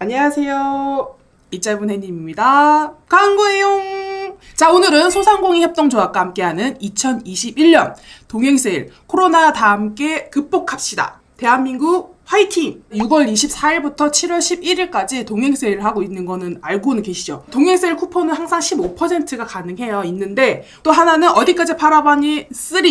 안녕하세요. 이짤분 해님입니다. 광고예용. 자, 오늘은 소상공인 협동조합과 함께하는 2021년 동행세일 코로나 다 함께 극복합시다. 대한민국 화이팅! 6월 24일부터 7월 11일까지 동행 세일을 하고 있는 거는 알고는 계시죠? 동행 세일 쿠폰은 항상 15%가 가능해요. 있는데 또 하나는 어디까지 팔아봤니? 3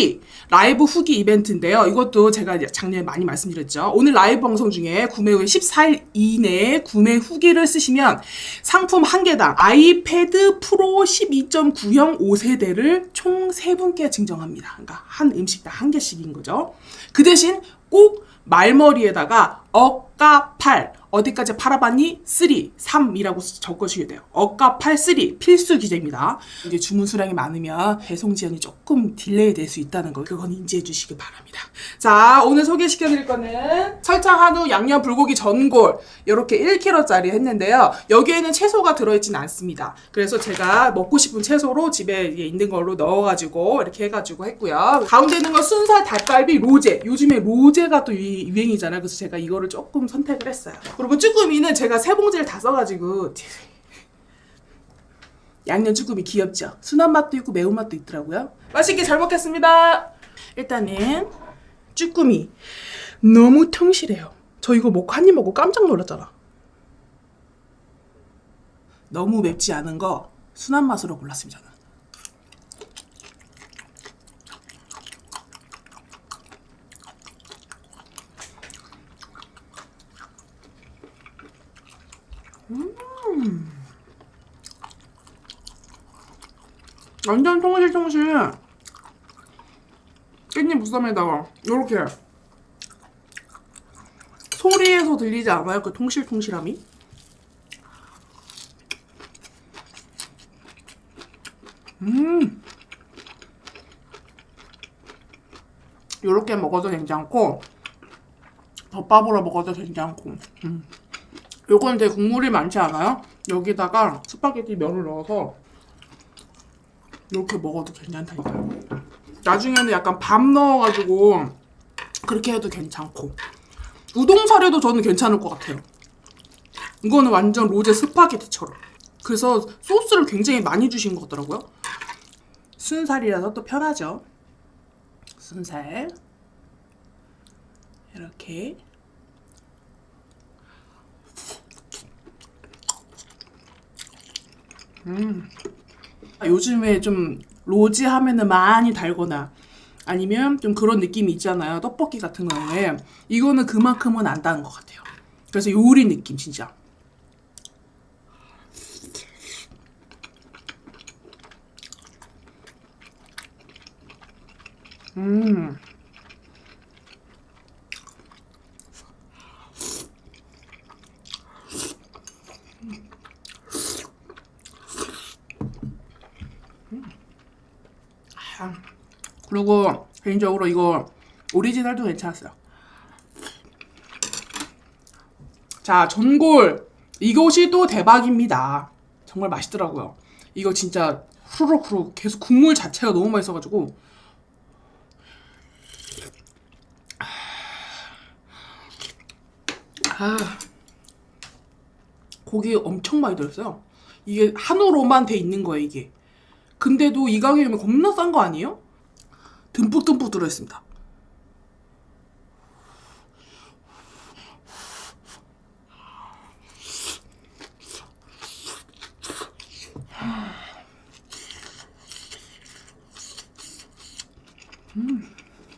라이브 후기 이벤트인데요. 이것도 제가 작년에 많이 말씀드렸죠. 오늘 라이브 방송 중에 구매 후에 14일 이내에 구매 후기를 쓰시면 상품 한 개당 아이패드 프로 12.9형 5세대를 총 3분께 증정합니다. 그러니까 한 음식당 한 개씩인 거죠. 그 대신 꼭 말머리에다가 8 어디까지 팔아봤니? 3, 3이라고 적으시게 돼요. 억가 8, 3 필수 기재입니다. 이제 주문 수량이 많으면 배송 지연이 조금 딜레이 될 수 있다는 거 그건 인지해 주시기 바랍니다. 자 오늘 소개시켜 드릴 거는 설탕 한우 양념 불고기 전골 이렇게 1kg짜리 했는데요. 여기에는 채소가 들어있진 않습니다. 그래서 제가 먹고 싶은 채소로 집에 있는 걸로 넣어가지고 이렇게 해가지고 했고요. 가운데 있는 건 순살 닭갈비 로제. 요즘에 로제가 또 유- 유행이잖아요. 그래서 제가 이거를 조금 선택을 했어요. 그리고 쭈꾸미는 제가 세 봉지를 다 써가지고 양념 쭈꾸미 귀엽죠? 순한 맛도 있고 매운 맛도 있더라고요. 맛있게 잘 먹겠습니다. 일단은 쭈꾸미 너무 통실해요. 저 이거 먹고 한 입 먹고 깜짝 놀랐잖아. 너무 맵지 않은 거 순한 맛으로 골랐습니다. 완전 통실통실. 깻잎 무쌈에다가 이렇게 소리에서 들리지 않아요? 그 통실통실함이? 음. 요렇게 먹어도 괜찮고 덮밥으로 먹어도 괜찮고 음. 요건 이제 국물이 많지 않아요? 여기다가 스파게티 면을 넣어서 이렇게 먹어도 괜찮다니까요. 나중에는 약간 밥 넣어가지고 그렇게 해도 괜찮고 우동 사료도 저는 괜찮을 것 같아요. 이거는 완전 로제 스파게티처럼. 그래서 소스를 굉장히 많이 주신 것 같더라고요. 순살이라서 또 편하죠. 순살 이렇게 아, 요즘에 좀 로지 하면은 많이 달거나 아니면 좀 그런 느낌이 있잖아요. 떡볶이 같은 경우에 이거는 그만큼은 안 다는 것 같아요. 그래서 요리 느낌 진짜. 음. 아, 그리고 개인적으로 이거 오리지널도 괜찮았어요. 자, 전골. 이것이 또 대박입니다. 정말 맛있더라고요. 이거 진짜 후루룩 후룩 계속 국물 자체가 너무 맛있어가지고 아 고기 엄청 많이 들었어요. 이게 한우로만 돼 있는 거예요, 이게. 근데도 이 가격이면 겁나 싼 거 아니에요? 듬뿍듬뿍 들어있습니다. 음,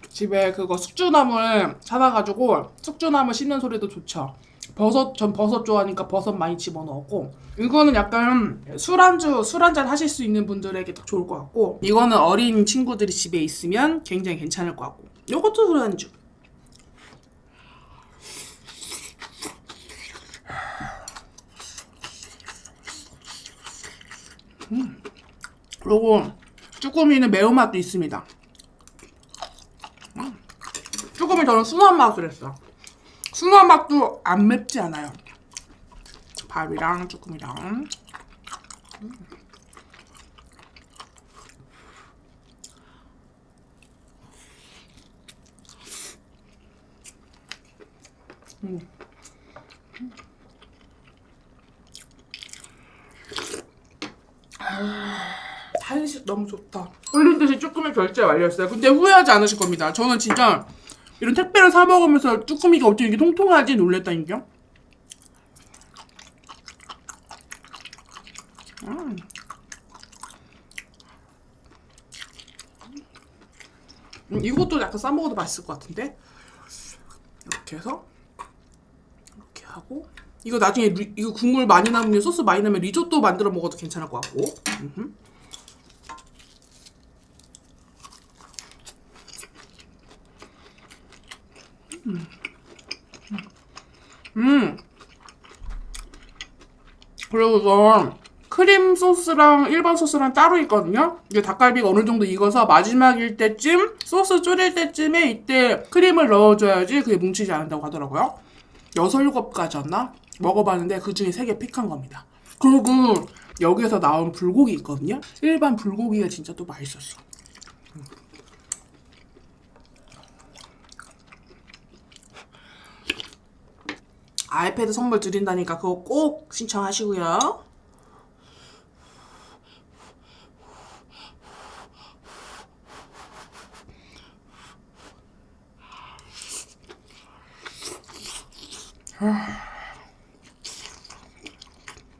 집에 그거 숙주나물 사놔가지고 숙주나물 씹는 소리도 좋죠. 버섯 전 버섯 좋아하니까 버섯 많이 집어넣었고 이거는 약간 술안주 술 한잔 하실 수 있는 분들에게 딱 좋을 것 같고 이거는 어린 친구들이 집에 있으면 굉장히 괜찮을 것 같고 이것도 술안주 음. 그리고 쭈꾸미는 매운맛도 있습니다 음. 쭈꾸미 저는 순한 맛을 했어 숭어 맛도 안 맵지 않아요. 밥이랑 조금이랑. 아, 음. 한식 너무 좋다. 올린 듯이 조금의 결제 완료했어요. 근데 후회하지 않으실 겁니다. 저는 진짜 이런 택배를 사 먹으면서 쭈꾸미가 어떻게 이렇게 통통하지 놀랬다니까. 음. 음, 이것도 약간 싸 먹어도 맛있을 것 같은데. 이렇게 해서 이렇게 하고 이거 나중에 리- 이거 국물 많이 남으면 소스 많이 나면 리조또 만들어 먹어도 괜찮을 것 같고. 음흠. 음. 그리고 이거 크림 소스랑 일반 소스랑 따로 있거든요. 이게 닭갈비가 어느 정도 익어서 마지막일 때쯤 소스 졸일 때쯤에 이때 크림을 넣어줘야지 그게 뭉치지 않는다고 하더라고요. 여섯 일곱 가지였나 먹어봤는데 그 중에 세 개 픽한 겁니다. 그리고 여기에서 나온 불고기 있거든요. 일반 불고기가 진짜 또 맛있었어. 아이패드 선물 드린다니까 그거 꼭 신청하시고요.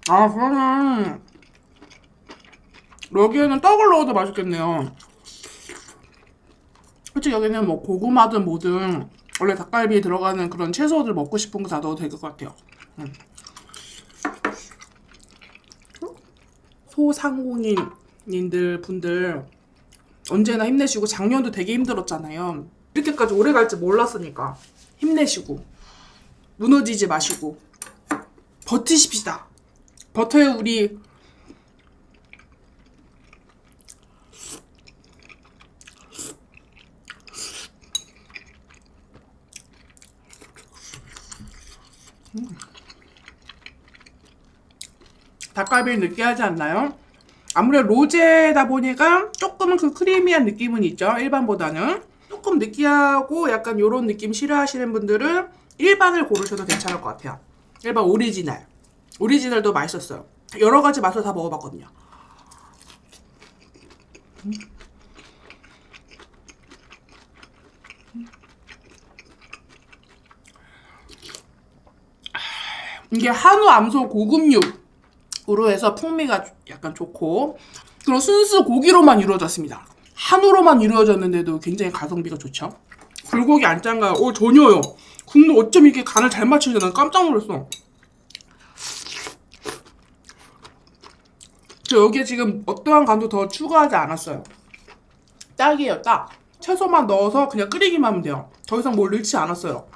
아, 그러면 여기에는 떡을 넣어도 맛있겠네요. 솔직히 여기는 뭐 고구마든 뭐든 원래 닭갈비에 들어가는 그런 채소들 먹고 싶은 거 다 넣어도 될 것 같아요. 음. 소상공인님들 분들 언제나 힘내시고 작년도 되게 힘들었잖아요. 이렇게까지 오래 갈지 몰랐으니까 힘내시고 무너지지 마시고 버티십시다. 버텨요 우리 닭갈비를 느끼하지 않나요? 아무래도 로제다 보니까 조금은 그 크리미한 느낌은 있죠. 일반보다는. 조금 느끼하고 약간 요런 느낌 싫어하시는 분들은 일반을 고르셔도 괜찮을 것 같아요. 일반 오리지널. 오리지널도 맛있었어요. 여러 가지 맛을 다 먹어봤거든요. 이게 한우 암소 고급육으로 해서 풍미가 약간 좋고 그리고 순수 고기로만 이루어졌습니다. 한우로만 이루어졌는데도 굉장히 가성비가 좋죠. 불고기 안 짠가요? 오 전혀요. 근데 어쩜 이렇게 간을 잘 맞추는지 난 깜짝 놀랐어. 저 여기에 지금 어떠한 간도 더 추가하지 않았어요. 딱이에요, 딱. 채소만 넣어서 그냥 끓이기만 하면 돼요. 더 이상 뭘 넣지 않았어요.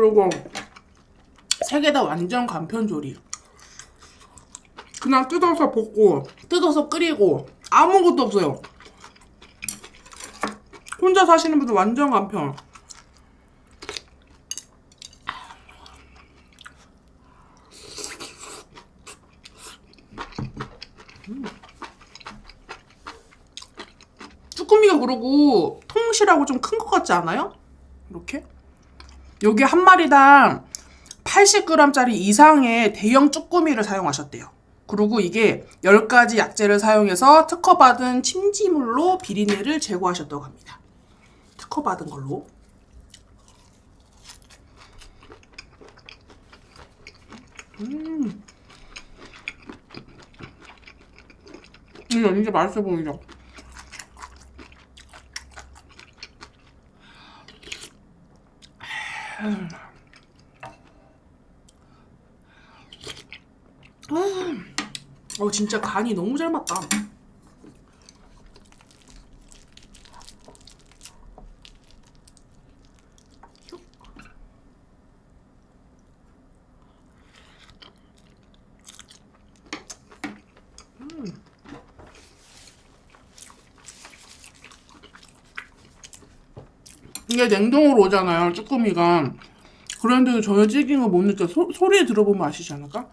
그리고 세 개 다 완전 간편 조리. 그냥 뜯어서 볶고 뜯어서 끓이고 아무것도 없어요. 혼자 사시는 분들 완전 간편. 음. 쭈꾸미가 그러고 통실하고 좀 큰 것 같지 않아요? 이렇게? 여기 한 마리당 80g짜리 이상의 대형 쭈꾸미를 사용하셨대요. 그리고 이게 10가지 약재를 사용해서 특허받은 침지물로 비린내를 제거하셨다고 합니다. 특허받은 걸로. 음. 이거 진짜 맛있어 보이죠? 어 진짜 간이 너무 잘 맞다. 음. 이게 냉동으로 오잖아요, 쭈꾸미가. 그런데도 전혀 찌긴 거 못 느껴. 소, 소리 들어보면 아시지 않을까?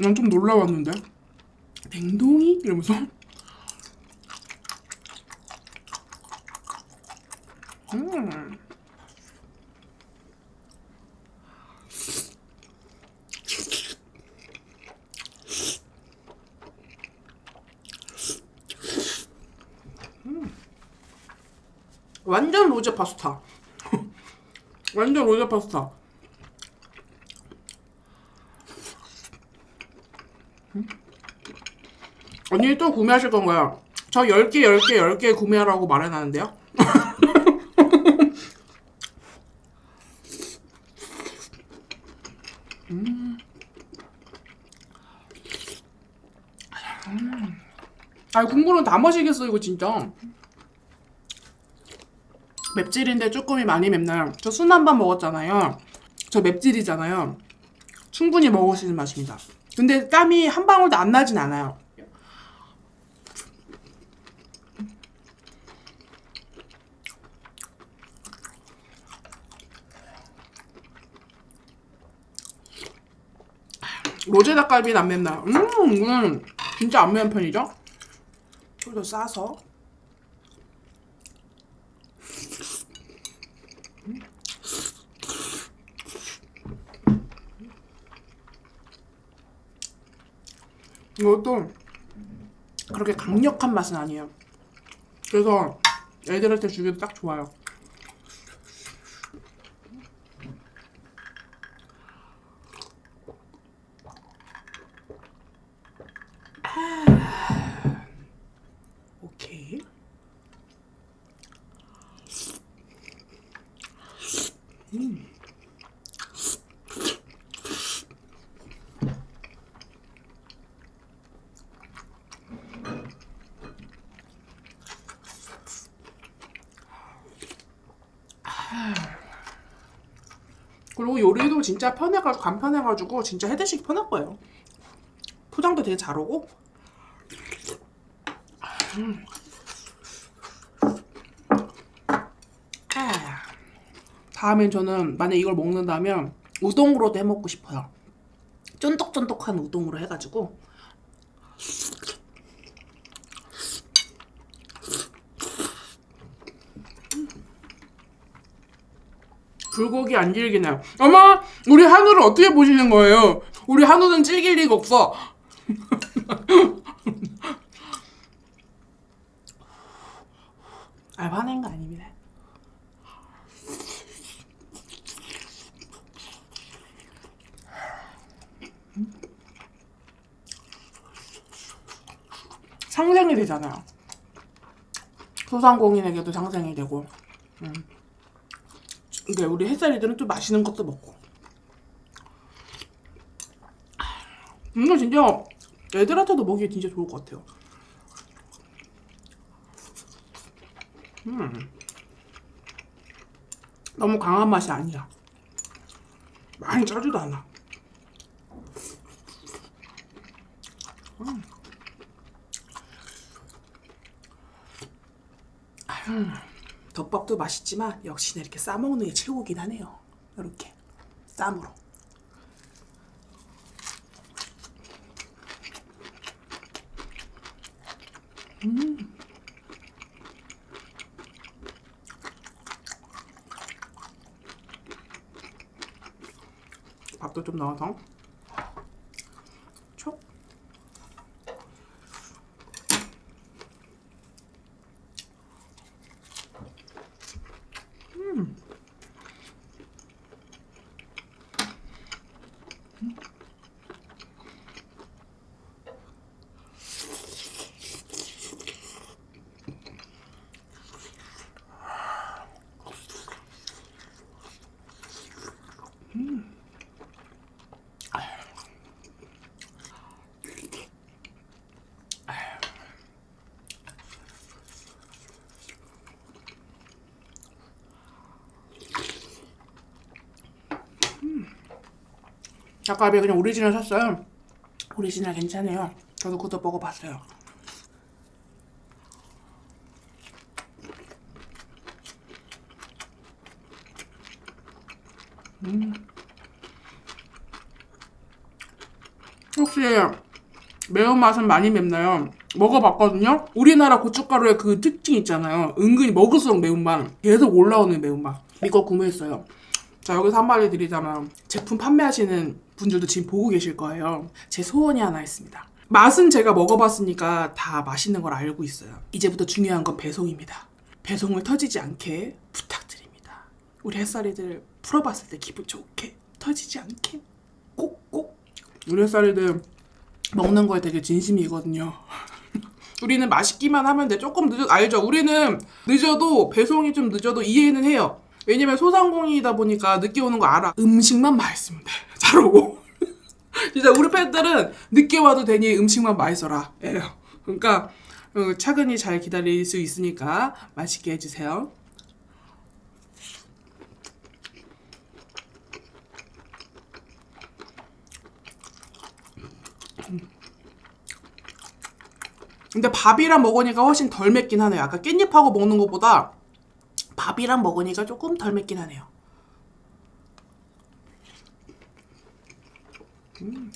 난 좀 놀라웠는데 냉동이? 이러면서 음. 음. 완전 로제 파스타 음. 완전 로제 파스타 언니 또 구매하실 건가요? 저 10개, 10개, 10개 구매하라고 말해놨는데요. 아 국물은 다 마시겠어 이거 진짜. 맵찔인데 조금이 많이 맵나요? 저 순한밥 먹었잖아요. 저 맵찔이잖아요. 충분히 먹을 수 있는 맛입니다. 근데 땀이 한 방울도 안 나진 않아요. 로제 닭갈비는 안 맵나요? 음, 이거는 진짜 안 매운 편이죠? 좀 더 싸서 이것도 그렇게 강력한 맛은 아니에요. 그래서 애들한테 주기도 딱 좋아요. 아. 오케이. 요리도 진짜 편해가지고 간편해가지고 진짜 해드시기 편할 거예요. 포장도 되게 잘 오고. 음. 아. 다음엔 저는 만약 이걸 먹는다면 우동으로도 해 먹고 싶어요. 쫀득쫀득한 우동으로 해가지고. 불고기 안 질기네요. 어머, 우리 한우를 어떻게 보시는 거예요? 우리 한우는 질길 리가 없어. 아, 화낸 거 아닙니다. 상생이 되잖아요. 소상공인에게도 상생이 되고. 음. 이게 우리 햇살이들은 좀 맛있는 것도 먹고. 이거 진짜 애들한테도 먹기 진짜 좋을 것 같아요. 음. 너무 강한 맛이 아니야. 많이 짜지도 않아. 음. 음. 덮밥도 맛있지만 역시나 이렇게 싸먹는 게 최고긴 하네요. 이렇게 쌈으로. 밥도 좀 넣어서 닭갈비 그냥 오리지널 샀어요. 오리지널 괜찮아요. 저도 그것도 먹어봤어요. 음. 혹시 매운맛은 많이 맵나요? 먹어봤거든요? 우리나라 고춧가루의 그 특징 있잖아요. 은근히 먹을수록 매운맛. 계속 올라오는 매운맛. 이거 구매했어요. 자, 여기서 한 마디 드리자면, 제품 판매하시는 분들도 지금 보고 계실 거예요. 제 소원이 하나 있습니다. 맛은 제가 먹어봤으니까 다 맛있는 걸 알고 있어요. 이제부터 중요한 건 배송입니다. 배송을 터지지 않게 부탁드립니다. 우리 햇살이들 풀어봤을 때 기분 좋게 터지지 않게 꼭꼭 우리 햇살이들 먹는 거에 되게 진심이거든요. 우리는 맛있기만 하면 돼. 조금 늦어 알죠? 우리는 늦어도 배송이 좀 늦어도 이해는 해요. 왜냐면 소상공인이다 보니까 늦게 오는 거 알아. 음식만 맛있으면 돼. 잘 오고. 진짜 우리 팬들은 늦게 와도 되니 음식만 맛있어라. 예요. 그러니까 어, 차근히 잘 기다릴 수 있으니까 맛있게 해주세요. 근데 밥이랑 먹으니까 훨씬 덜 맵긴 하네요. 아까 깻잎하고 먹는 것보다 밥이랑 먹으니까 조금 덜 맵긴 하네요. 음.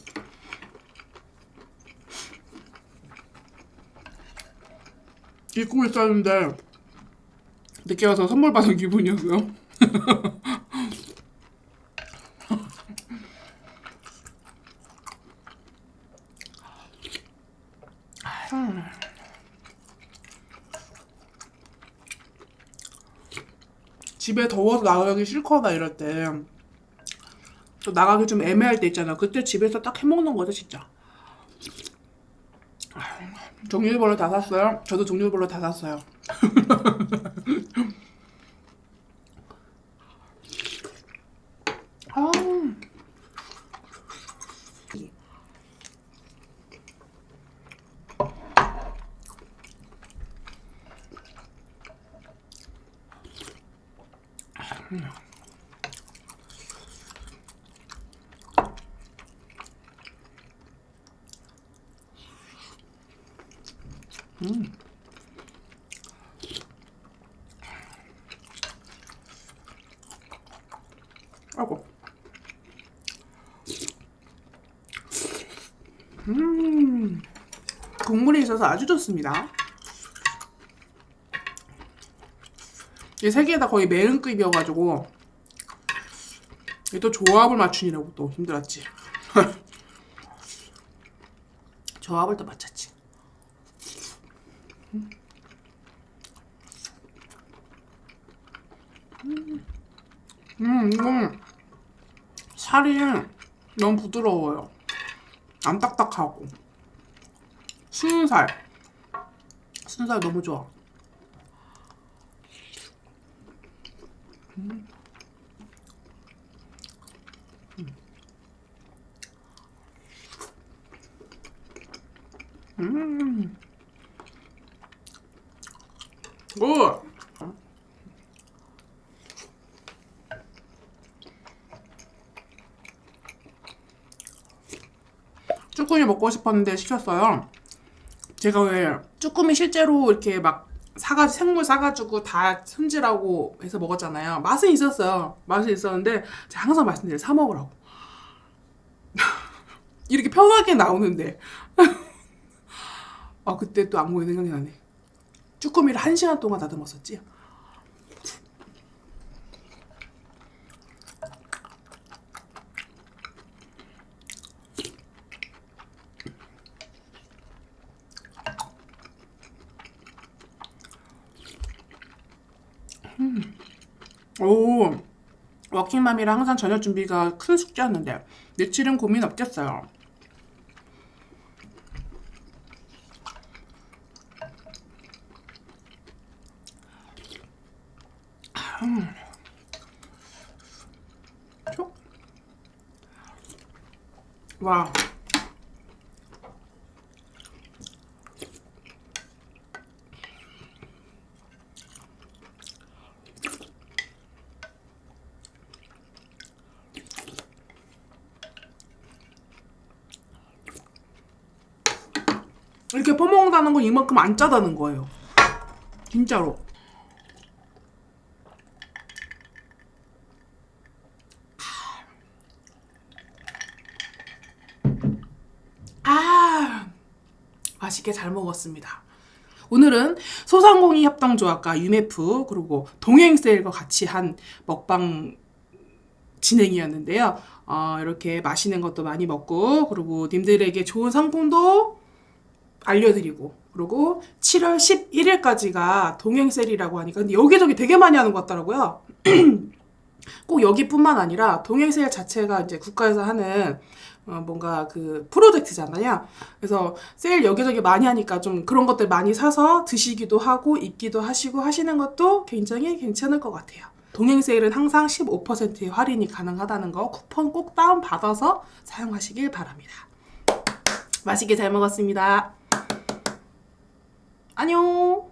읽고 있었는데 늦게 와서 선물 받은 기분이었어요. 집에 더워서 나가기 싫거나 이럴 때, 또 나가기 좀 애매할 때 있잖아. 그때 집에서 딱 해먹는 거죠, 진짜. 종류별로 다 샀어요. 저도 종류별로 다 샀어요. 아. 아이고. 음, 국물이 있어서 아주 좋습니다. 이 세 개 다 거의 매운급이어가지고 이게 또 조합을 맞추느라고 또 힘들었지. 조합을 또 맞췄지. 음, 이건 살이 너무 부드러워요. 안 딱딱하고. 순살. 순살 너무 좋아. 음. 음. 오! 쭈꾸미 먹고 싶었는데 시켰어요. 제가 왜 쭈꾸미 실제로 이렇게 막 사가 생물 사가지고 다 손질하고 해서 먹었잖아요. 맛은 있었어요. 맛은 있었는데 제가 항상 말씀드려요. 사 먹으라고. 이렇게 편하게 나오는데. 아 그때 또 악몽이 생각이 나네. 쭈꾸미를 한 시간 동안 다듬었었지. 오, 워킹맘이랑 항상 저녁 준비가 큰 숙제였는데 며칠은 고민 없겠어요. 음. 촉. 와. 이렇게 퍼먹는다는 건 이만큼 안 짜다는 거예요. 진짜로. 아, 맛있게 잘 먹었습니다. 오늘은 소상공인 협동조합과 유메프 그리고 동행세일과 같이 한 먹방 진행이었는데요. 어, 이렇게 맛있는 것도 많이 먹고 그리고 님들에게 좋은 상품도 알려드리고 그리고 7월 11일까지가 동행셀이라고 하니까 근데 여기저기 되게 많이 하는 것 같더라고요. 꼭 여기뿐만 아니라 동행셀 자체가 이제 국가에서 하는 어, 뭔가 그 프로젝트잖아요. 그래서 세일 여기저기 많이 하니까 좀 그런 것들 많이 사서 드시기도 하고 입기도 하시고 하시는 것도 굉장히 괜찮을 것 같아요. 동행 세일은 항상 15%의 할인이 가능하다는 거 쿠폰 꼭 다운 받아서 사용하시길 바랍니다. 맛있게 잘 먹었습니다. 안녕.